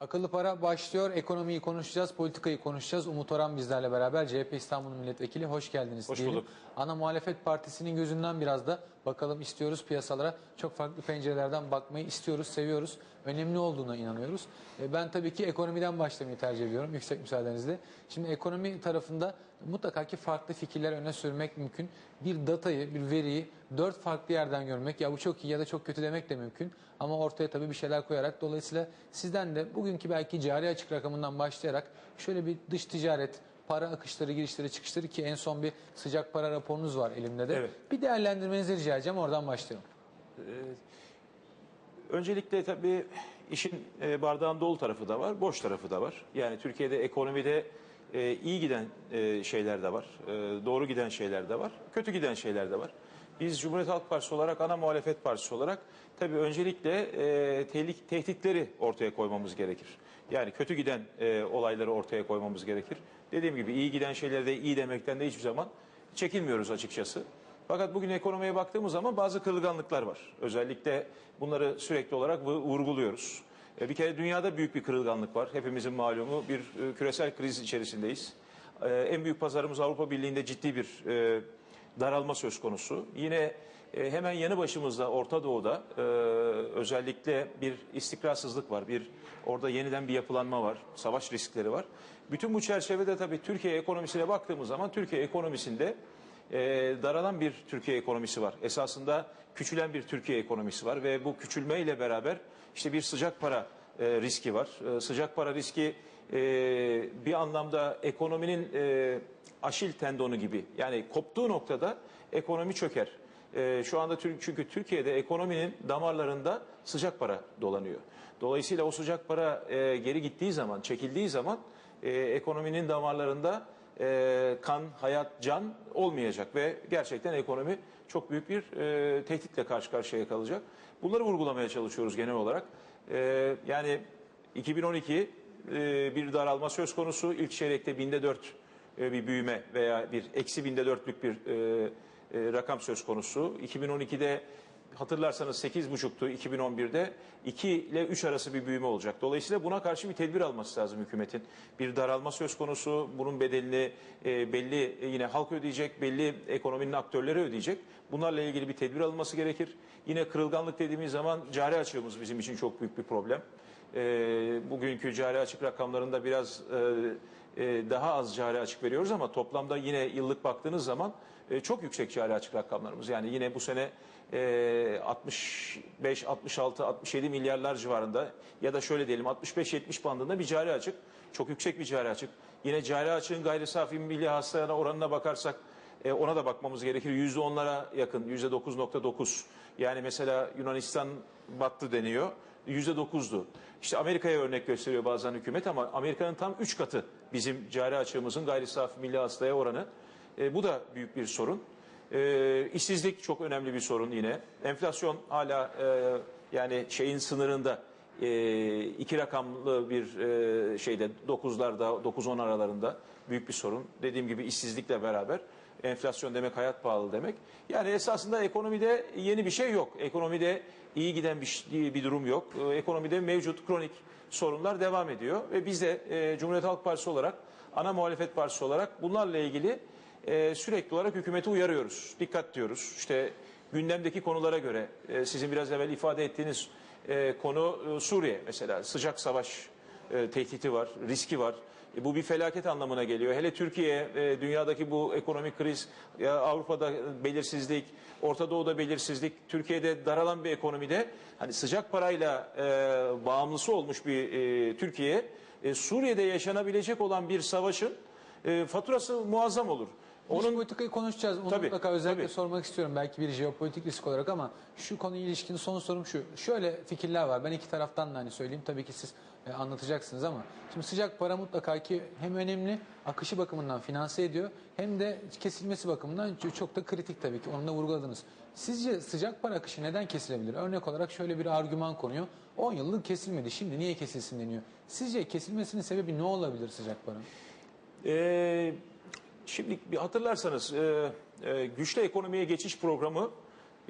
Akıllı para başlıyor. Ekonomiyi konuşacağız, politikayı konuşacağız. Umut Orhan bizlerle beraber CHP İstanbul Milletvekili. Hoş geldiniz Hoş diyelim. bulduk. Ana muhalefet partisinin gözünden biraz da bakalım istiyoruz piyasalara. Çok farklı pencerelerden bakmayı istiyoruz, seviyoruz. Önemli olduğuna inanıyoruz. E, Ben tabii ki ekonomiden başlamayı tercih ediyorum yüksek müsaadenizle. Şimdi ekonomi tarafında mutlaka ki farklı fikirler öne sürmek mümkün. Bir datayı, bir veriyi dört farklı yerden görmek ya bu çok iyi ya da çok kötü demek de mümkün. Ama ortaya tabii bir şeyler koyarak dolayısıyla sizden de bugünkü belki cari açık rakamından başlayarak şöyle bir dış ticaret, para akışları, girişleri, çıkışları ki en son bir sıcak para raporunuz var elimde de. Evet. Bir değerlendirmenizi rica edeceğim oradan başlayalım. Öncelikle tabii işin e, bardağın dolu tarafı da var, boş tarafı da var. Yani Türkiye'de ekonomide e, iyi giden e, şeyler de var, e, doğru giden şeyler de var, kötü giden şeyler de var. Biz Cumhuriyet Halk Partisi olarak, ana muhalefet partisi olarak tabii öncelikle e, tehlike, tehditleri ortaya koymamız gerekir. Yani kötü giden e, olayları ortaya koymamız gerekir. Dediğim gibi iyi giden şeyleri de iyi demekten de hiçbir zaman çekinmiyoruz açıkçası. Fakat bugün ekonomiye baktığımız zaman bazı kırılganlıklar var. Özellikle bunları sürekli olarak vurguluyoruz. E, Bir kere dünyada büyük bir kırılganlık var. Hepimizin malumu bir e, küresel kriz içerisindeyiz. E, En büyük pazarımız Avrupa Birliği'nde ciddi bir e, daralma söz konusu. Yine e, hemen yanı başımızda Orta Doğu'da e, özellikle bir istikrarsızlık var. Bir orada yeniden bir yapılanma var. Savaş riskleri var. Bütün bu çerçevede tabii Türkiye ekonomisine baktığımız zaman Türkiye ekonomisinde e, daralan bir Türkiye ekonomisi var. Esasında küçülen bir Türkiye ekonomisi var ve bu küçülmeyle beraber işte bir sıcak para e, riski var. E, sıcak para riski e, bir anlamda ekonominin e, aşil tendonu gibi. Yani koptuğu noktada ekonomi çöker. E, şu anda çünkü Türkiye'de ekonominin damarlarında sıcak para dolanıyor. Dolayısıyla o sıcak para e, geri gittiği zaman, çekildiği zaman e, ekonominin damarlarında e, kan, hayat, can olmayacak ve gerçekten ekonomi çok büyük bir e, tehditle karşı karşıya kalacak. Bunları vurgulamaya çalışıyoruz genel olarak. E, yani 2012 e, bir daralma söz konusu. İlk çeyrekte binde dört e, bir büyüme veya bir eksi binde dörtlük bir e, e, rakam söz konusu. 2012'de hatırlarsanız 8,5'tu 2011'de 2 ile 3 arası bir büyüme olacak. Dolayısıyla buna karşı bir tedbir alması lazım hükümetin. Bir daralma söz konusu. Bunun bedelini e, belli e, yine halk ödeyecek, belli ekonominin aktörleri ödeyecek. Bunlarla ilgili bir tedbir alınması gerekir. Yine kırılganlık dediğimiz zaman cari açığımız bizim için çok büyük bir problem. E, bugünkü cari açık rakamlarında biraz e, e, daha az cari açık veriyoruz ama toplamda yine yıllık baktığınız zaman e, çok yüksek cari açık rakamlarımız. Yani yine bu sene e, 65, 66, 67 milyarlar civarında ya da şöyle diyelim 65-70 bandında bir cari açık. Çok yüksek bir cari açık. Yine cari açığın gayri safi milli hasılana oranına bakarsak e, ona da bakmamız gerekir. Yüzde onlara yakın, yüzde 9.9. Yani mesela Yunanistan battı deniyor. Yüzde dokuzdu. İşte Amerika'ya örnek gösteriyor bazen hükümet ama Amerika'nın tam üç katı bizim cari açığımızın gayri safi milli hasılaya oranı. E, bu da büyük bir sorun. E, işsizlik çok önemli bir sorun yine. Enflasyon hala e, yani şeyin sınırında e, iki rakamlı bir e, şeyde 9'larda 9-10 aralarında büyük bir sorun. Dediğim gibi işsizlikle beraber enflasyon demek hayat pahalı demek. Yani esasında ekonomide yeni bir şey yok. Ekonomide iyi giden bir, bir durum yok. E, ekonomide mevcut kronik sorunlar devam ediyor ve biz de e, Cumhuriyet Halk Partisi olarak ana muhalefet partisi olarak bunlarla ilgili e, sürekli olarak hükümeti uyarıyoruz. Dikkat diyoruz. İşte gündemdeki konulara göre e, sizin biraz evvel ifade ettiğiniz e, konu e, Suriye mesela sıcak savaş e, tehdidi var, riski var. E, bu bir felaket anlamına geliyor. Hele Türkiye, e, dünyadaki bu ekonomik kriz, ya Avrupa'da belirsizlik, Orta Doğu'da belirsizlik, Türkiye'de daralan bir ekonomide hani sıcak parayla e, bağımlısı olmuş bir e, Türkiye, e, Suriye'de yaşanabilecek olan bir savaşın e, faturası muazzam olur. Onun Onun politikayı konuşacağız. Onu Tabii, mutlaka özellikle tabii. sormak istiyorum. Belki bir jeopolitik risk olarak ama şu konuya ilişkin son sorum şu. Şöyle fikirler var. Ben iki taraftan da hani söyleyeyim. Tabii ki siz e, anlatacaksınız ama şimdi sıcak para mutlaka ki hem önemli akışı bakımından finanse ediyor hem de kesilmesi bakımından çok da kritik tabii ki. Onu da vurguladınız. Sizce sıcak para akışı neden kesilebilir? Örnek olarak şöyle bir argüman konuyor. 10 yıllık kesilmedi. Şimdi niye kesilsin deniyor. Sizce kesilmesinin sebebi ne olabilir sıcak paranın? Ee, şimdi bir hatırlarsanız e, e, güçlü ekonomiye geçiş programı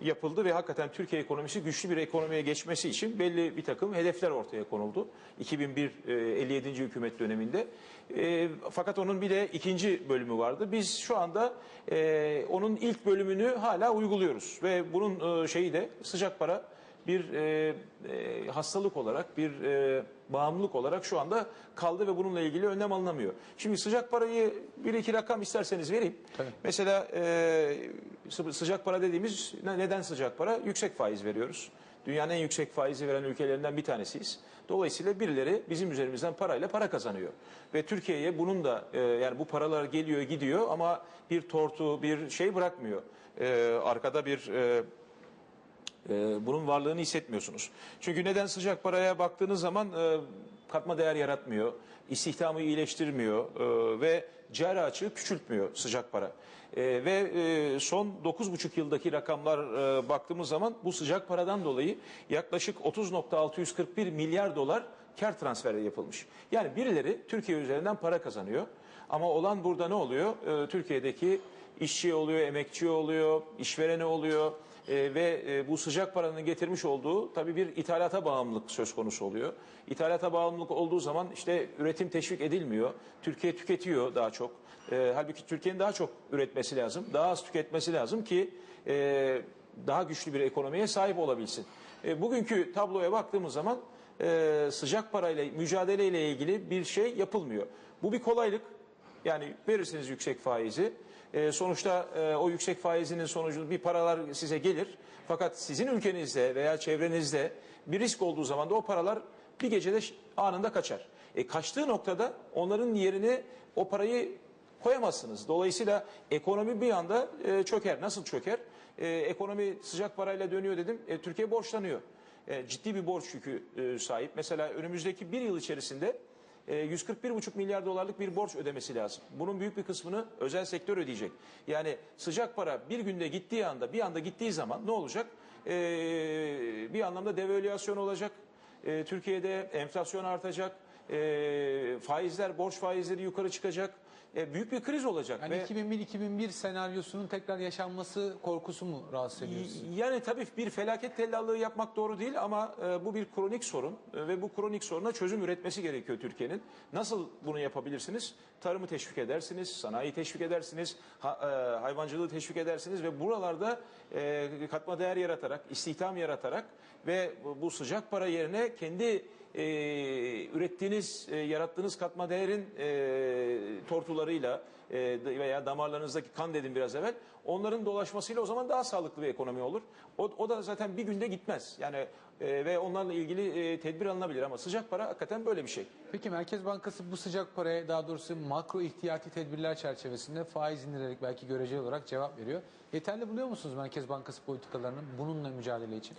yapıldı ve hakikaten Türkiye ekonomisi güçlü bir ekonomiye geçmesi için belli bir takım hedefler ortaya konuldu. 2001 e, 57. hükümet döneminde. E, fakat onun bir de ikinci bölümü vardı. Biz şu anda e, onun ilk bölümünü hala uyguluyoruz ve bunun e, şeyi de sıcak para bir e, e, hastalık olarak, bir e, bağımlılık olarak şu anda kaldı ve bununla ilgili önlem alınamıyor. Şimdi sıcak parayı bir iki rakam isterseniz vereyim. Tabii. Mesela e, sı- sıcak para dediğimiz ne- neden sıcak para? Yüksek faiz veriyoruz. Dünyanın en yüksek faizi veren ülkelerinden bir tanesiyiz. Dolayısıyla birileri bizim üzerimizden parayla para kazanıyor. Ve Türkiye'ye bunun da e, yani bu paralar geliyor gidiyor ama bir tortu bir şey bırakmıyor. E, arkada bir e, e, bunun varlığını hissetmiyorsunuz. Çünkü neden sıcak paraya baktığınız zaman e, katma değer yaratmıyor, istihdamı iyileştirmiyor e, ve cari açığı küçültmüyor sıcak para. E, ve e, son 9,5 yıldaki rakamlar baktığımız zaman bu sıcak paradan dolayı yaklaşık 30.641 milyar dolar kar transferi yapılmış. Yani birileri Türkiye üzerinden para kazanıyor. Ama olan burada ne oluyor? Türkiye'deki işçi oluyor, emekçi oluyor, işverene oluyor. E, ve e, bu sıcak paranın getirmiş olduğu tabii bir ithalata bağımlılık söz konusu oluyor. İthalata bağımlılık olduğu zaman işte üretim teşvik edilmiyor. Türkiye tüketiyor daha çok. E, halbuki Türkiye'nin daha çok üretmesi lazım. Daha az tüketmesi lazım ki e, daha güçlü bir ekonomiye sahip olabilsin. E, bugünkü tabloya baktığımız zaman e, sıcak parayla mücadeleyle ilgili bir şey yapılmıyor. Bu bir kolaylık. Yani verirsiniz yüksek faizi. E, sonuçta e, o yüksek faizinin sonucu bir paralar size gelir. Fakat sizin ülkenizde veya çevrenizde bir risk olduğu zaman da o paralar bir gecede anında kaçar. E, kaçtığı noktada onların yerine o parayı koyamazsınız. Dolayısıyla ekonomi bir anda e, çöker. Nasıl çöker? E, ekonomi sıcak parayla dönüyor dedim. E, Türkiye borçlanıyor. E, ciddi bir borç yükü e, sahip. Mesela önümüzdeki bir yıl içerisinde 141,5 milyar dolarlık bir borç ödemesi lazım. Bunun büyük bir kısmını özel sektör ödeyecek. Yani sıcak para bir günde gittiği anda, bir anda gittiği zaman ne olacak? E, bir anlamda devalüasyon olacak. E, Türkiye'de enflasyon artacak. Faizler, borç faizleri yukarı çıkacak. E, büyük bir kriz olacak. Yani ve 2001-2001 senaryosunun tekrar yaşanması korkusu mu rahatsız ediyor sizi? Yani tabii bir felaket tellallığı yapmak doğru değil ama e, bu bir kronik sorun E, ve bu kronik soruna çözüm üretmesi gerekiyor Türkiye'nin. Nasıl bunu yapabilirsiniz? Tarımı teşvik edersiniz, sanayi teşvik edersiniz, ha- e, hayvancılığı teşvik edersiniz ve buralarda e, katma değer yaratarak, istihdam yaratarak ve bu- bu sıcak para yerine kendi e, ürettiğiniz, e, yarattığınız katma değerin e, tortularıyla e, veya damarlarınızdaki kan dedim biraz evvel, onların dolaşmasıyla o zaman daha sağlıklı bir ekonomi olur. O, o da zaten bir günde gitmez. Yani e, ve onlarla ilgili e, tedbir alınabilir ama sıcak para hakikaten böyle bir şey. Peki Merkez Bankası bu sıcak paraya daha doğrusu makro ihtiyati tedbirler çerçevesinde faiz indirerek belki göreceli olarak cevap veriyor. Yeterli buluyor musunuz Merkez Bankası politikalarının bununla mücadele için?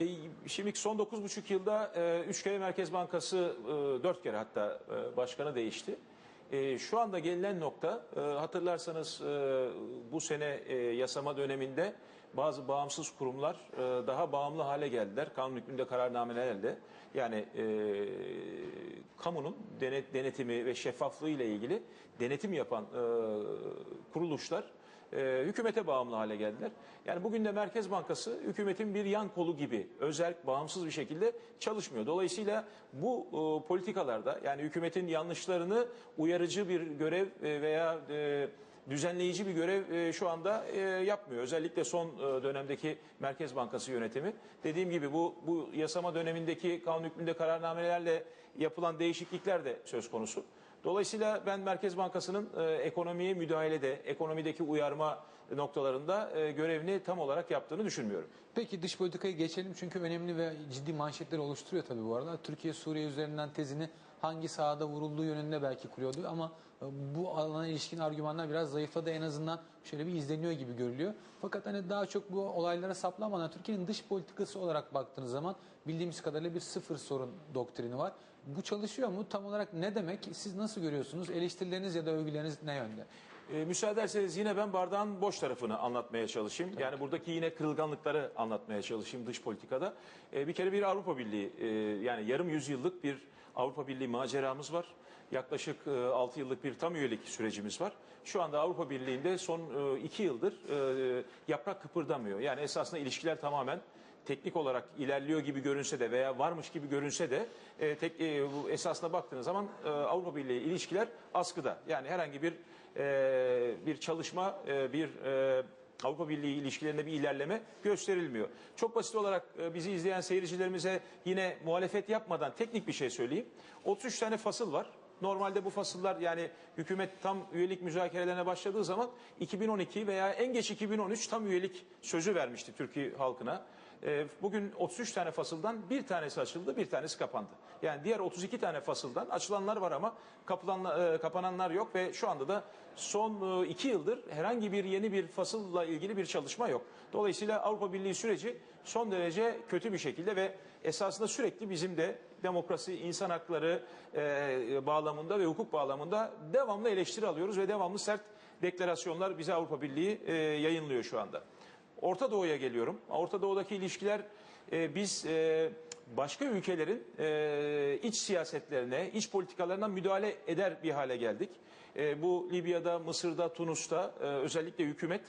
E, Şimdi son 9,5 yılda e, üç kere Merkez Bankası, e, dört kere hatta e, başkanı değişti. E, Şu anda gelinen nokta hatırlarsanız bu sene yasama döneminde bazı bağımsız kurumlar daha bağımlı hale geldiler. Kanun hükmünde kararnamelerle yani e, kamunun denet, denetimi ve şeffaflığı ile ilgili denetim yapan e, kuruluşlar e, hükümete bağımlı hale geldiler. Yani bugün de Merkez Bankası hükümetin bir yan kolu gibi özel, bağımsız bir şekilde çalışmıyor. Dolayısıyla bu e, politikalarda yani hükümetin yanlışlarını uyarıcı bir görev e, veya e, düzenleyici bir görev e, şu anda e, yapmıyor. Özellikle son e, dönemdeki Merkez Bankası yönetimi. Dediğim gibi bu bu yasama dönemindeki kanun hükmünde kararnamelerle yapılan değişiklikler de söz konusu. Dolayısıyla ben Merkez Bankası'nın e, ekonomiye müdahalede, ekonomideki uyarma noktalarında e, görevini tam olarak yaptığını düşünmüyorum. Peki dış politikayı geçelim çünkü önemli ve ciddi manşetler oluşturuyor tabii bu arada. Türkiye Suriye üzerinden tezini hangi sahada vurulduğu yönünde belki kuruyordu ama e, bu alana ilişkin argümanlar biraz zayıfladı en azından şöyle bir izleniyor gibi görülüyor. Fakat hani daha çok bu olaylara saplamadan Türkiye'nin dış politikası olarak baktığınız zaman bildiğimiz kadarıyla bir sıfır sorun doktrini var. Bu çalışıyor mu? Tam olarak ne demek? Siz nasıl görüyorsunuz? Eleştirileriniz ya da övgüleriniz ne yönde? E, müsaade ederseniz yine ben bardağın boş tarafını anlatmaya çalışayım. Yani buradaki yine kırılganlıkları anlatmaya çalışayım dış politikada. E, bir kere bir Avrupa Birliği e, yani yarım yüzyıllık bir Avrupa Birliği maceramız var. Yaklaşık e, 6 yıllık bir tam üyelik sürecimiz var. Şu anda Avrupa Birliği'nde son 2 yıldır e, yaprak kıpırdamıyor. Yani esasında ilişkiler tamamen teknik olarak ilerliyor gibi görünse de veya varmış gibi görünse de e, tek, e, bu esasına baktığınız zaman e, Avrupa Birliği ilişkiler askıda. Yani herhangi bir e, bir çalışma, e, bir e, Avrupa Birliği ilişkilerinde bir ilerleme gösterilmiyor. Çok basit olarak e, bizi izleyen seyircilerimize yine muhalefet yapmadan teknik bir şey söyleyeyim. 33 tane fasıl var. Normalde bu fasıllar yani hükümet tam üyelik müzakerelerine başladığı zaman 2012 veya en geç 2013 tam üyelik sözü vermişti Türkiye halkına. E, Bugün 33 tane fasıldan bir tanesi açıldı, bir tanesi kapandı. Yani diğer 32 tane fasıldan açılanlar var ama kapılan, e, kapananlar yok ve şu anda da son e, iki yıldır herhangi bir yeni bir fasılla ilgili bir çalışma yok. Dolayısıyla Avrupa Birliği süreci son derece kötü bir şekilde ve esasında sürekli bizim de demokrasi, insan hakları e, bağlamında ve hukuk bağlamında devamlı eleştiri alıyoruz ve devamlı sert deklarasyonlar bize Avrupa Birliği e, yayınlıyor şu anda. Orta Doğu'ya geliyorum. Orta Doğu'daki ilişkiler e, biz e, başka ülkelerin e, iç siyasetlerine, iç politikalarına müdahale eder bir hale geldik. E, bu Libya'da, Mısır'da, Tunus'ta e, özellikle hükümet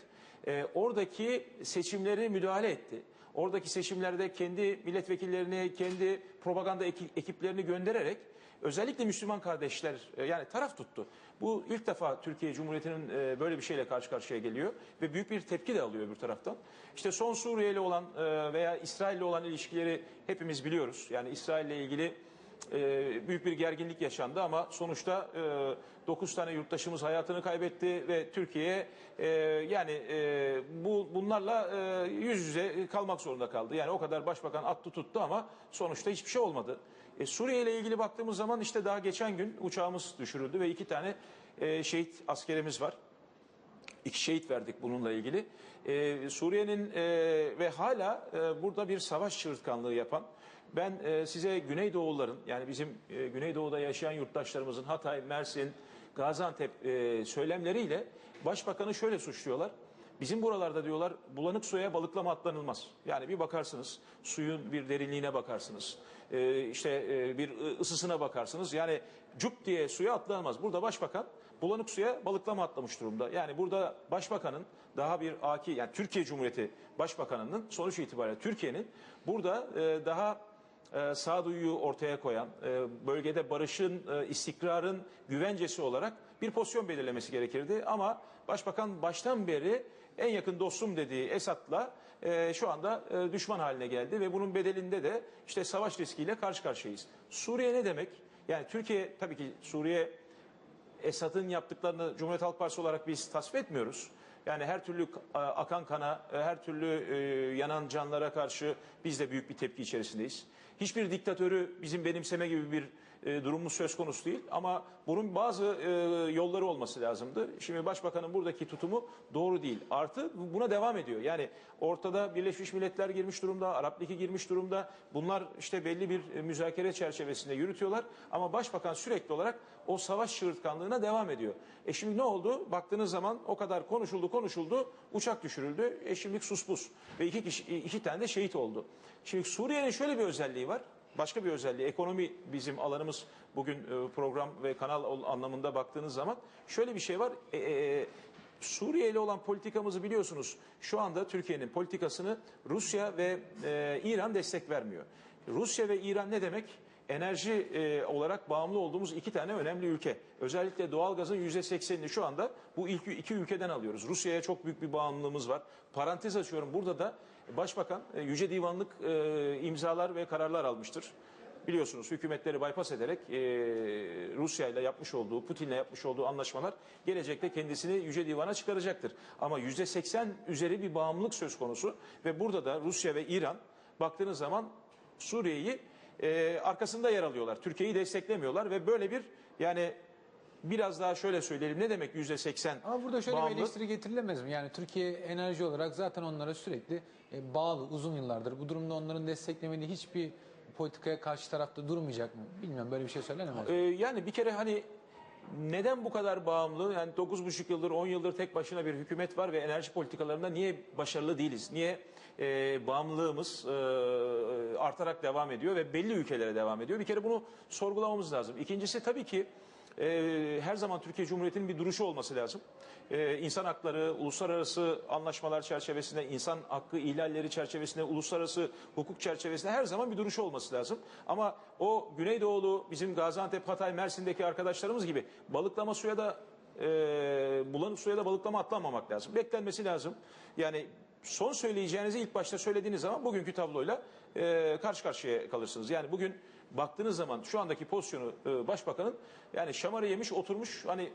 e, oradaki seçimleri müdahale etti. Oradaki seçimlerde kendi milletvekillerini, kendi propaganda eki- ekiplerini göndererek özellikle Müslüman kardeşler e, yani taraf tuttu. Bu ilk defa Türkiye Cumhuriyeti'nin e, böyle bir şeyle karşı karşıya geliyor ve büyük bir tepki de alıyor bir taraftan. İşte son Suriye ile olan e, veya İsrail ile olan ilişkileri hepimiz biliyoruz. Yani İsrail ile ilgili e, büyük bir gerginlik yaşandı ama sonuçta e, 9 tane yurttaşımız hayatını kaybetti ve Türkiye yani bu bunlarla yüz yüze kalmak zorunda kaldı. Yani o kadar başbakan attı tuttu ama sonuçta hiçbir şey olmadı. E, Suriye ile ilgili baktığımız zaman işte daha geçen gün uçağımız düşürüldü ve iki tane e, şehit askerimiz var. İki şehit verdik bununla ilgili. Ee, Suriye'nin e, ve hala e, burada bir savaş çığırtkanlığı yapan, ben e, size Güneydoğulların yani bizim e, Güneydoğu'da yaşayan yurttaşlarımızın Hatay, Mersin, Gaziantep e, söylemleriyle Başbakanı şöyle suçluyorlar. Bizim buralarda diyorlar bulanık suya balıklama atlanılmaz. Yani bir bakarsınız suyun bir derinliğine bakarsınız. Ee, işte e, bir ısısına bakarsınız. Yani cup diye suya atlanmaz. Burada başbakan bulanık suya balıklama atlamış durumda. Yani burada başbakanın daha bir aki yani Türkiye Cumhuriyeti Başbakanı'nın sonuç itibariyle Türkiye'nin burada e, daha e, sağduyuyu ortaya koyan, e, bölgede barışın, e, istikrarın güvencesi olarak bir pozisyon belirlemesi gerekirdi. Ama Başbakan baştan beri en yakın dostum dediği Esad'la e, şu anda e, düşman haline geldi ve bunun bedelinde de işte savaş riskiyle karşı karşıyayız. Suriye ne demek? Yani Türkiye tabii ki Suriye Esad'ın yaptıklarını Cumhuriyet Halk Partisi olarak biz tasvip etmiyoruz. Yani her türlü akan kana, e, her türlü e, yanan canlara karşı biz de büyük bir tepki içerisindeyiz. Hiçbir diktatörü bizim benimseme gibi bir e, durumumuz söz konusu değil. Ama bunun bazı e, yolları olması lazımdı. Şimdi Başbakanın buradaki tutumu doğru değil. Artı buna devam ediyor. Yani ortada Birleşmiş Milletler girmiş durumda, Arap Ligi girmiş durumda. Bunlar işte belli bir e, müzakere çerçevesinde yürütüyorlar. Ama Başbakan sürekli olarak o savaş çığırtkanlığına devam ediyor. E şimdi ne oldu? Baktığınız zaman o kadar konuşuldu konuşuldu. Uçak düşürüldü. E şimdilik sus pus. Ve iki, kişi, iki tane de şehit oldu. Şimdi Suriye'nin şöyle bir özelliği var. Başka bir özelliği. Ekonomi bizim alanımız bugün e, program ve kanal anlamında baktığınız zaman şöyle bir şey var. E, e, Suriye ile olan politikamızı biliyorsunuz. Şu anda Türkiye'nin politikasını Rusya ve e, İran destek vermiyor. Rusya ve İran ne demek? Enerji e, olarak bağımlı olduğumuz iki tane önemli ülke. Özellikle doğalgazın yüzde seksenini şu anda bu ilk iki ülkeden alıyoruz. Rusya'ya çok büyük bir bağımlılığımız var. Parantez açıyorum burada da Başbakan e, Yüce Divanlık e, imzalar ve kararlar almıştır. Biliyorsunuz hükümetleri bypass ederek e, Rusya ile yapmış olduğu, Putin'le yapmış olduğu anlaşmalar gelecekte kendisini Yüce Divan'a çıkaracaktır. Ama yüzde seksen üzeri bir bağımlılık söz konusu ve burada da Rusya ve İran baktığınız zaman Suriye'yi e, arkasında yer alıyorlar. Türkiye'yi desteklemiyorlar ve böyle bir yani biraz daha şöyle söyleyelim ne demek yüzde seksen Ama burada şöyle bir bağımlılık? eleştiri getirilemez mi? Yani Türkiye enerji olarak zaten onlara sürekli e, bağlı uzun yıllardır. Bu durumda onların desteklemediği hiçbir politikaya karşı tarafta durmayacak mı? Bilmiyorum böyle bir şey söylenemez. mi? Ee, yani bir kere hani neden bu kadar bağımlı? Yani 9,5 yıldır, 10 yıldır tek başına bir hükümet var ve enerji politikalarında niye başarılı değiliz? Niye e, bağımlılığımız e, artarak devam ediyor ve belli ülkelere devam ediyor? Bir kere bunu sorgulamamız lazım. İkincisi tabii ki e, her zaman Türkiye Cumhuriyeti'nin bir duruşu olması lazım. E, insan hakları, uluslararası anlaşmalar çerçevesinde, insan hakkı ihlalleri çerçevesinde, uluslararası hukuk çerçevesinde her zaman bir duruşu olması lazım. Ama o Güneydoğulu, bizim Gaziantep, Hatay, Mersin'deki arkadaşlarımız gibi balıklama suya da e, bulanık suya da balıklama atlanmamak lazım. Beklenmesi lazım. Yani son söyleyeceğinizi ilk başta söylediğiniz zaman bugünkü tabloyla e, karşı karşıya kalırsınız. Yani bugün baktığınız zaman şu andaki pozisyonu e, başbakanın yani şamarı yemiş oturmuş hani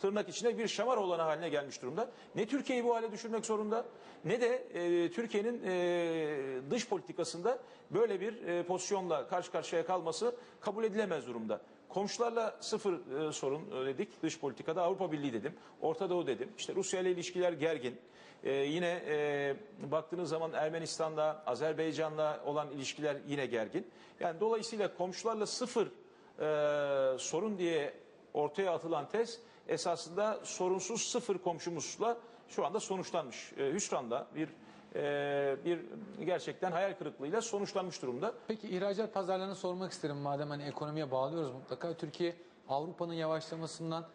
tırnak içinde bir şamar olanı haline gelmiş durumda. Ne Türkiye'yi bu hale düşürmek zorunda ne de e, Türkiye'nin e, dış politikasında böyle bir e, pozisyonla karşı karşıya kalması kabul edilemez durumda. Komşularla sıfır e, sorun e, dedik dış politikada Avrupa Birliği dedim, Orta Doğu dedim. İşte Rusya ile ilişkiler gergin. E, yine e, baktığınız zaman Ermenistan'la, Azerbaycan'la olan ilişkiler yine gergin. Yani dolayısıyla komşularla sıfır e, sorun diye ortaya atılan tez esasında sorunsuz sıfır komşumuzla şu anda sonuçlanmış. E, hüsranla bir e, bir gerçekten hayal kırıklığıyla sonuçlanmış durumda. Peki ihracat pazarlarını sormak isterim madem hani ekonomiye bağlıyoruz mutlaka. Türkiye Avrupa'nın yavaşlamasından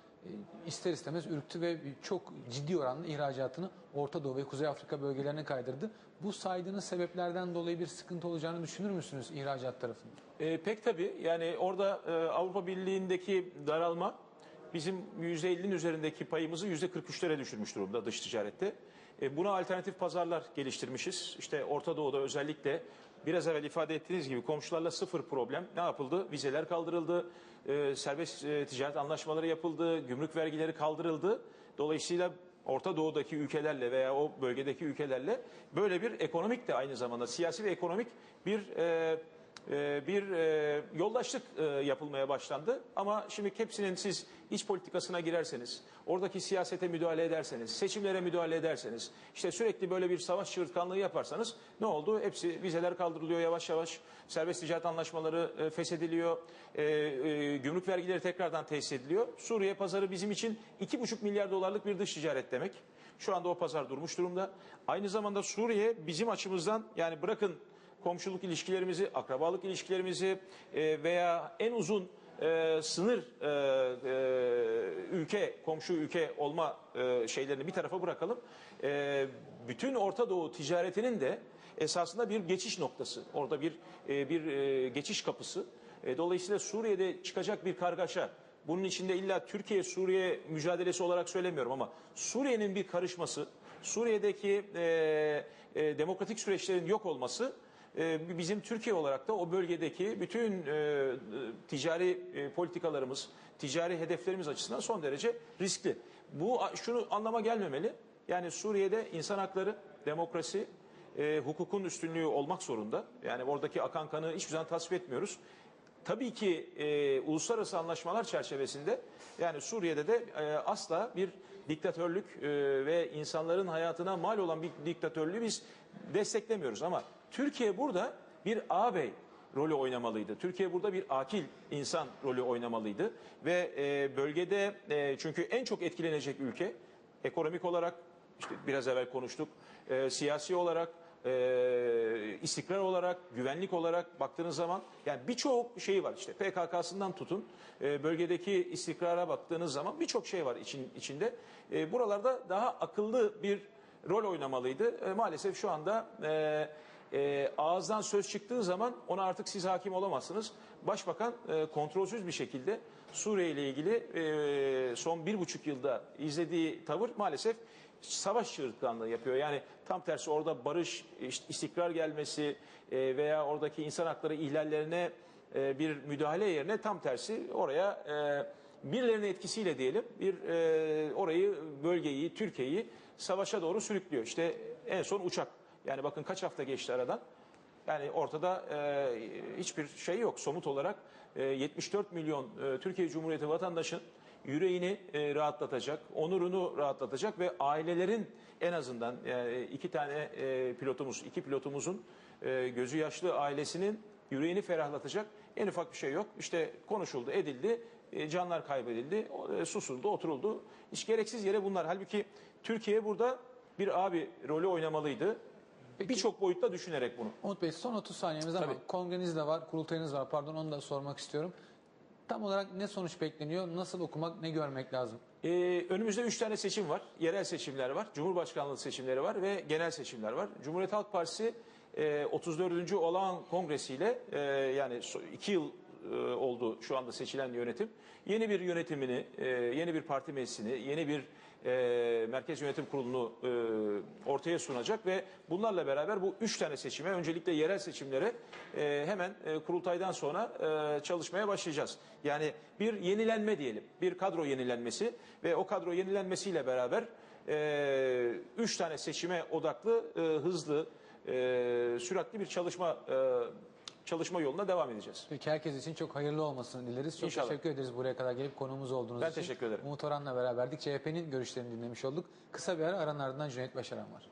ister istemez ürktü ve çok ciddi oranda ihracatını Orta Doğu ve Kuzey Afrika bölgelerine kaydırdı. Bu saydığınız sebeplerden dolayı bir sıkıntı olacağını düşünür müsünüz ihracat tarafında? E, pek tabii yani orada e, Avrupa Birliği'ndeki daralma bizim %50'nin üzerindeki payımızı %43'lere düşürmüş durumda dış ticarette. E, buna alternatif pazarlar geliştirmişiz. İşte Orta Doğu'da özellikle biraz evvel ifade ettiğiniz gibi komşularla sıfır problem. Ne yapıldı? Vizeler kaldırıldı, e, serbest e, ticaret anlaşmaları yapıldı, gümrük vergileri kaldırıldı. Dolayısıyla Orta Doğu'daki ülkelerle veya o bölgedeki ülkelerle böyle bir ekonomik de aynı zamanda siyasi ve ekonomik bir e, e, bir e, yoldaşlık e, yapılmaya başlandı. Ama şimdi hepsinin siz iç politikasına girerseniz, oradaki siyasete müdahale ederseniz, seçimlere müdahale ederseniz, işte sürekli böyle bir savaş çığırtkanlığı yaparsanız ne oldu? Hepsi vizeler kaldırılıyor yavaş yavaş, serbest ticaret anlaşmaları e, feshediliyor, e, e, gümrük vergileri tekrardan tesis ediliyor. Suriye pazarı bizim için 2,5 milyar dolarlık bir dış ticaret demek. Şu anda o pazar durmuş durumda. Aynı zamanda Suriye bizim açımızdan yani bırakın komşuluk ilişkilerimizi, akrabalık ilişkilerimizi e, veya en uzun e, sınır e, e, ülke, komşu ülke olma e, şeylerini bir tarafa bırakalım. E, bütün Orta Doğu ticaretinin de esasında bir geçiş noktası. Orada bir e, bir e, geçiş kapısı. E, dolayısıyla Suriye'de çıkacak bir kargaşa, bunun içinde illa Türkiye-Suriye mücadelesi olarak söylemiyorum ama Suriye'nin bir karışması, Suriye'deki e, e, demokratik süreçlerin yok olması e, bizim Türkiye olarak da o bölgedeki bütün e, ticari e, politikalarımız, ticari hedeflerimiz açısından son derece riskli. Bu şunu anlama gelmemeli. Yani Suriye'de insan hakları, demokrasi, e, hukukun üstünlüğü olmak zorunda. Yani oradaki akan kanı hiçbir zaman tasvip etmiyoruz. Tabii ki e, uluslararası anlaşmalar çerçevesinde yani Suriye'de de e, asla bir diktatörlük e, ve insanların hayatına mal olan bir diktatörlüğü biz desteklemiyoruz. Ama Türkiye burada bir ağabey rolü oynamalıydı. Türkiye burada bir akil insan rolü oynamalıydı ve e, bölgede e, çünkü en çok etkilenecek ülke ekonomik olarak işte biraz evvel konuştuk, e, siyasi olarak e, istikrar olarak, güvenlik olarak baktığınız zaman yani birçok şey var işte PKK'sından tutun e, bölgedeki istikrara baktığınız zaman birçok şey var için, içinde. E, buralarda daha akıllı bir rol oynamalıydı. E, maalesef şu anda e, e, ağızdan söz çıktığı zaman ona artık siz hakim olamazsınız. Başbakan e, kontrolsüz bir şekilde Suriye ile ilgili e, son bir buçuk yılda izlediği tavır maalesef savaş çığırtkanlığı yapıyor. Yani tam tersi orada barış, istikrar gelmesi e, veya oradaki insan hakları ihlallerine e, bir müdahale yerine tam tersi oraya e, birilerinin etkisiyle diyelim bir e, orayı, bölgeyi, Türkiye'yi savaşa doğru sürüklüyor. İşte en son uçak. Yani bakın kaç hafta geçti aradan. Yani ortada e, hiçbir şey yok. Somut olarak e, 74 milyon e, Türkiye Cumhuriyeti vatandaşın yüreğini e, rahatlatacak, onurunu rahatlatacak ve ailelerin en azından e, iki tane e, pilotumuz, iki pilotumuzun e, gözü yaşlı ailesinin yüreğini ferahlatacak en ufak bir şey yok. İşte konuşuldu, edildi. e, canlar kaybedildi, e, susuldu, oturuldu. Hiç gereksiz yere bunlar. Halbuki Türkiye burada bir abi rolü oynamalıydı. Birçok boyutta düşünerek bunu. Umut Bey son 30 saniyemiz ama Tabii. kongreniz de var, kurultayınız var. Pardon onu da sormak istiyorum. Tam olarak ne sonuç bekleniyor? Nasıl okumak, ne görmek lazım? Ee, önümüzde 3 tane seçim var. Yerel seçimler var, Cumhurbaşkanlığı seçimleri var ve genel seçimler var. Cumhuriyet Halk Partisi e, 34. olağan kongresiyle e, yani 2 yıl e, oldu şu anda seçilen yönetim. Yeni bir yönetimini, e, yeni bir parti meclisini, yeni bir e, Merkez Yönetim Kurulu'nu ortaya sunacak ve bunlarla beraber bu üç tane seçime, öncelikle yerel seçimlere hemen kurultaydan sonra çalışmaya başlayacağız. Yani bir yenilenme diyelim, bir kadro yenilenmesi ve o kadro yenilenmesiyle beraber üç tane seçime odaklı, hızlı, süratli bir çalışma e, çalışma yoluna devam edeceğiz. Peki herkes için çok hayırlı olmasını dileriz. Çok İnşallah. teşekkür ederiz buraya kadar gelip konuğumuz olduğunuz Ben için. teşekkür ederim. Umut Orhan'la beraberdik. CHP'nin görüşlerini dinlemiş olduk. Kısa bir ara aranın ardından Cüneyt Başaran var.